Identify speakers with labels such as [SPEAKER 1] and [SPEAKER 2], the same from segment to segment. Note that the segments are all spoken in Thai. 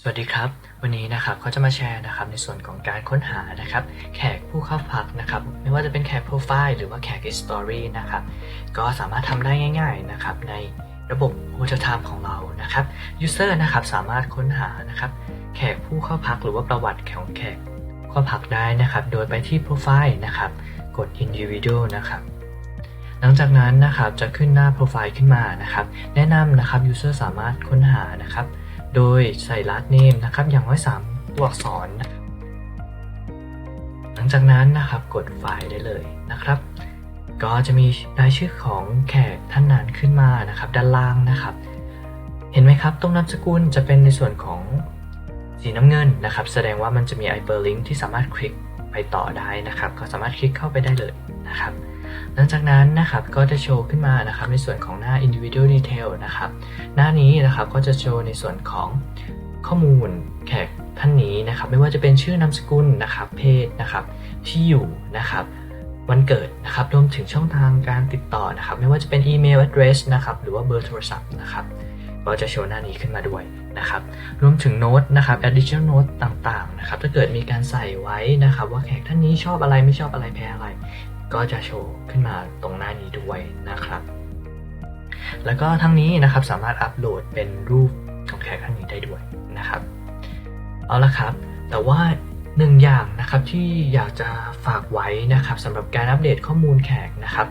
[SPEAKER 1] สวัสดีครับ วันนี้นะครับเขาจะมาแชร์นะครับในส่วนของการค้นหานะครับ แขกผู้เข้าพักนะครับ ไม่ว่าจะเป็นแขกโปรไฟล์หรือว่าแขก history นะครับ ก็สามารถทำได้ง่าย ๆนะครับในระบบ Hotel Time ของเรานะครับ user นะครับสามารถค้นหานะครับ แขกผู้เข้าพักหรือว่าประวัติของแขกเข้าพักได้นะครับ โดยไปที่ profile นะครับ กด individual นะครับหลังจากนั้นนะครับจะขึ้นหน้าโปรไฟล์ขึ้นมานะครับ แนะนำนะครับ user สามารถค้นหานะครับ โดยใส่ last name นะครับ อย่างน้อย3ตัวอักษรนะครับหลังจากนั้นนะครับกดไฟล์ได้เลยนะครับ ก็จะมีรายชื่อของแขกท่านนั้นขึ้นมานะครับ ด้านล่างนะครับ เห็นไหมครับตรงนามสกุลจะเป็นในส่วนของสีน้ำเงินนะครับ แสดงว่ามันจะมี hyperlink ที่สามารถคลิกไปต่อได้นะครับ ก็สามารถคลิกเข้าไปได้เลยนะครับ หลังจากนั้นนะครับก็จะโชว์ขึ้นมานะครับในส่วนของหน้า individual detail นะครับหน้านี้นะครับก็จะโชว์ในส่วนของข้อมูลแขกท่านนี้นะครับไม่ว่าจะเป็นชื่อนามสกุลนะครับเพศนะครับที่อยู่นะครับวันเกิดนะครับรวมถึงช่องทางการติดต่อนะครับไม่ว่าจะเป็นอีเมล address นะครับหรือว่าเบอร์โทรศัพท์นะครับก็จะโชว์หน้านี้ขึ้นมาด้วยนะครับรวมถึงโน้ตนะครับ additional note ต่างๆนะครับถ้าเกิดมีการใส่ไว้นะครับว่าแขกท่านนี้ชอบอะไรไม่ชอบอะไรแพ้อะไร ก็จะโชว์ขึ้นมาตรงหน้านี้ด้วยนะครับ แล้วก็ทั้งนี้นะครับสามารถอัปโหลดเป็นรูปของแขกท่านนี้ได้ด้วยนะครับ เอาละครับ แต่ว่าหนึ่งอย่างนะครับที่อยากจะฝากไว้นะครับสำหรับการอัปเดตข้อมูลแขกนะครับ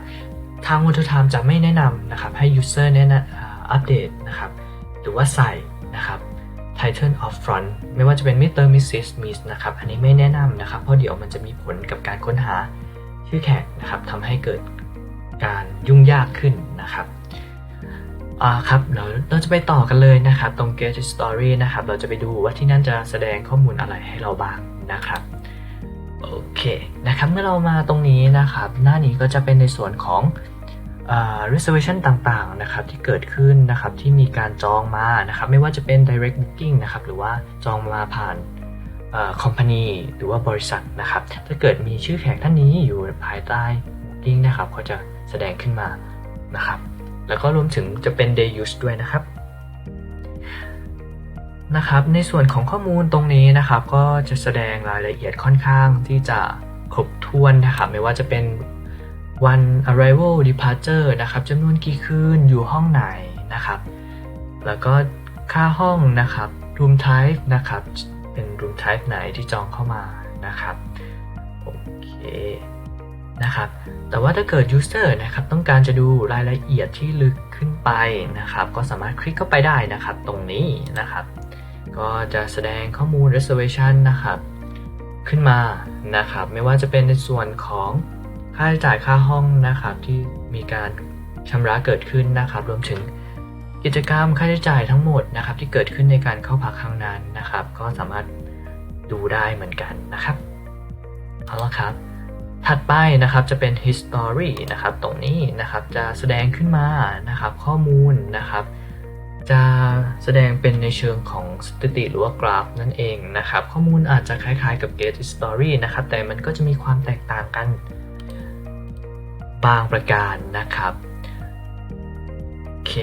[SPEAKER 1] ทาง w a t e r Time จะไม่แนะนำนะครับให้ user แนะนำอัปเดตนะครับ หรือว่าใส่นะครับ title of front ไม่ว่าจะเป็น Mr. Mrs. Miss นะครับ อันนี้ไม่แนะนำนะครับ เพราะเดี๋ยวมันจะมีผลกับการค้นหา ชื่อแขกนะครับทำให้เกิดการยุ่งยากขึ้นนะครับอ่าครับเราเราจะไปต่อกันเลยนะครับ ตรง Get Story นะครับ เราจะไปดูว่าที่นั่นจะแสดงข้อมูลอะไรให้เราบ้างนะครับโอเคนะครับเมื่อเรามาตรงนี้นะครับ หน้านี้ก็จะเป็นในส่วนของอ reservation ต่างๆนะครับที่เกิดขึ้นนะครับที่มีการจองมานะครับ ไม่ว่าจะเป็น direct booking นะครับหรือว่าจองมาผ่าน คอมพานีหรือว่าบริษัทนะครับ ถ้าเกิดมีชื่อแขกท่านนี้อยู่ภายใต้ booking นะครับก็จะแสดงขึ้นมานะครับ แล้วก็รวมถึงจะเป็น day use ด้วยนะครับนะครับ ในส่วนของข้อมูลตรงนี้นะครับ ก็จะแสดงรายละเอียดค่อนข้างที่จะครบถ้วนนะครับ ไม่ว่าจะเป็นวัน arrival departure นะครับจำนวนกี่คืนอยู่ห้องไหนนะครับ แล้วก็ค่าห้องนะครับ room type นะครับ เป็น room type ไหนที่จองเข้ามานะครับโอเคนะครับแต่ว่าถ้าเกิด user นะครับต้องการจะดูรายละเอียดที่ลึกขึ้นไปนะครับ ก็สามารถคลิกเข้าไปได้นะครับตรงนี้นะครับ ก็จะแสดงข้อมูล reservation นะครับขึ้นมานะครับ ไม่ว่าจะเป็นในส่วนของค่าใช้จ่ายค่าห้องนะครับที่มีการชำระเกิดขึ้นนะครับ รวมถึง กิจกรรมค่าใช้จ่ายทั้งหมดนะครับที่เกิดขึ้นในการเข้าพักครั้งนั้นนะครับ ก็สามารถดูได้เหมือนกันนะครับเอาละครับ ถัดไปนะครับจะเป็น history นะครับ ตรงนี้นะครับจะแสดงขึ้นมานะครับ ข้อมูลนะครับ จะแสดงเป็นในเชิงของสถิติหรือว่ากราฟนั่นเองนะครับ ข้อมูลอาจจะคล้ายๆกับ Get History นะครับ แต่มันก็จะมีความแตกต่างกันบางประการนะครับ โอเค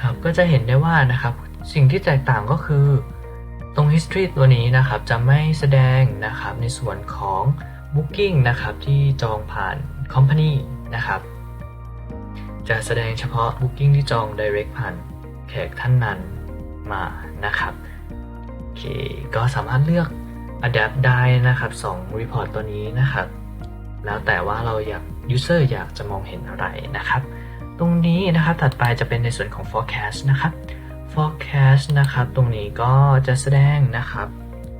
[SPEAKER 1] ครับก็จะเห็นได้ว่านะครับสิ่งที่แตกต่างก็คือตรง history ตัวนี้นะครับจะไม่แสดงนะครับในส่วนของ booking นะครับที่จองผ่าน company นะครับจะแสดงเฉพาะ booking ที่จอง direct ผ่านแขกท่านนั้นมานะครับโอเคก็สามารถเลือก adapt ได้นะครับ2 report ตัวนี้นะครับ แล้วแต่ว่าเราอยาก user อยากจะมองเห็นอะไรนะครับ ตรงนี้นะครับถัดไปจะเป็นในส่วนของ forecast นะครับ forecast นะครับตรงนี้ก็จะแสดงนะครับ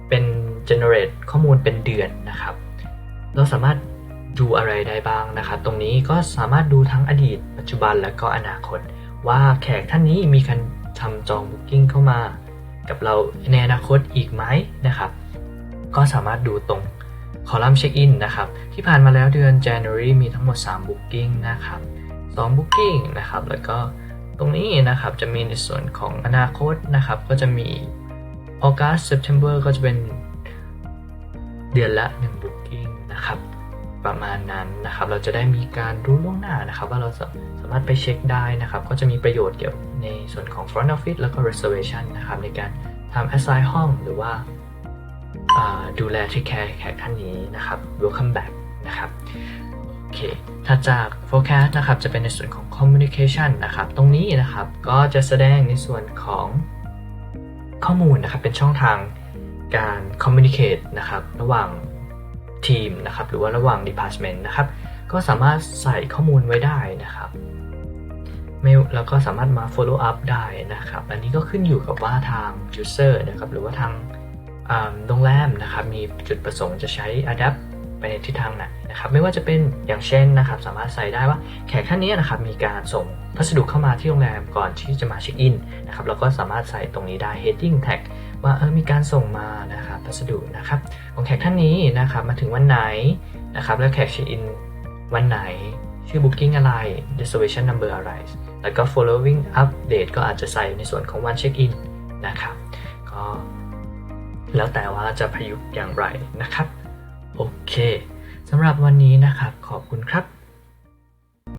[SPEAKER 1] เป็น generate ข้อมูลเป็นเดือนนะครับ เราสามารถดูอะไรได้บ้างนะครับ ตรงนี้ก็สามารถดูทั้งอดีต ปัจจุบันและก็อนาคต ว่าแขกท่านนี้มีการทำจอง booking เข้ามา กับเราในอนาคตอีกไหมนะครับ ก็สามารถดูตรงคอลัมน์เช็คอินนะครับ ที่ผ่านมาแล้วเดือน January มีทั้งหมด 3 booking นะครับ 2 booking นะครับ แล้วก็ตรงนี้นะครับจะมีในส่วนของอนาคตนะครับ ก็จะมี August September ก็จะเป็นเดือนละ1 booking นะครับ ประมาณนั้นนะครับ เราจะได้มีการรู้ล่วงหน้านะครับ ว่าเราสาสามารถไปเช็คได้นะครับ ก็จะมีประโยชน์เกี่ยวในส่วนของ front office แล้วก็ reservation นะครับ ในการทำ assign ห้องหรือว่าาดูแลที่แคร์แขกท่านนี้นะครับ welcome back นะครับ เคถ้าจาก forecast นะครับจะเป็นในส่วนของ communication นะครับ ตรงนี้นะครับก็จะแสดงในส่วนของข้อมูลนะครับเป็นช่องทางการ communicate นะครับระหว่างทีมนะครับหรือว่าระหว่าง department นะครับก็สามารถใส่ข้อมูลไว้ได้นะครับไม่แล้วก็สามารถมา follow up ได้นะครับ อันนี้ก็ขึ้นอยู่กับว่าทาง user นะครับหรือว่าทางโรงแรมนะครับมีจุดประสงค์จะใช้ adapt ไปในทิศทางไหนนะครับไม่ว่าจะเป็นอย่างเช่นนะครับสามารถใส่ได้ว่าแขกท่านนี้นะครับมีการส่งพัสดุเข้ามาที่โรงแรมก่อนที่จะมาเช็คอินนะครับเราก็สามารถใส่ตรงนี้ได้ heading tag ว่าเออมีการส่งมานะครับพัสดุนะครับของแขกท่านนี้นะครับมาถึงวันไหนนะครับแล้วแขกเช็คอินวันไหนชื่อ booking อะไร reservation number อะไร แล้วก็ following update ก็อาจจะใส่ในส่วนของวันเช็คอินนะครับก็แล้วแต่ว่าจะประยุกต์อย่างไรนะครับ โอเคสำหรับวันนี้นะครับ ขอบคุณครับ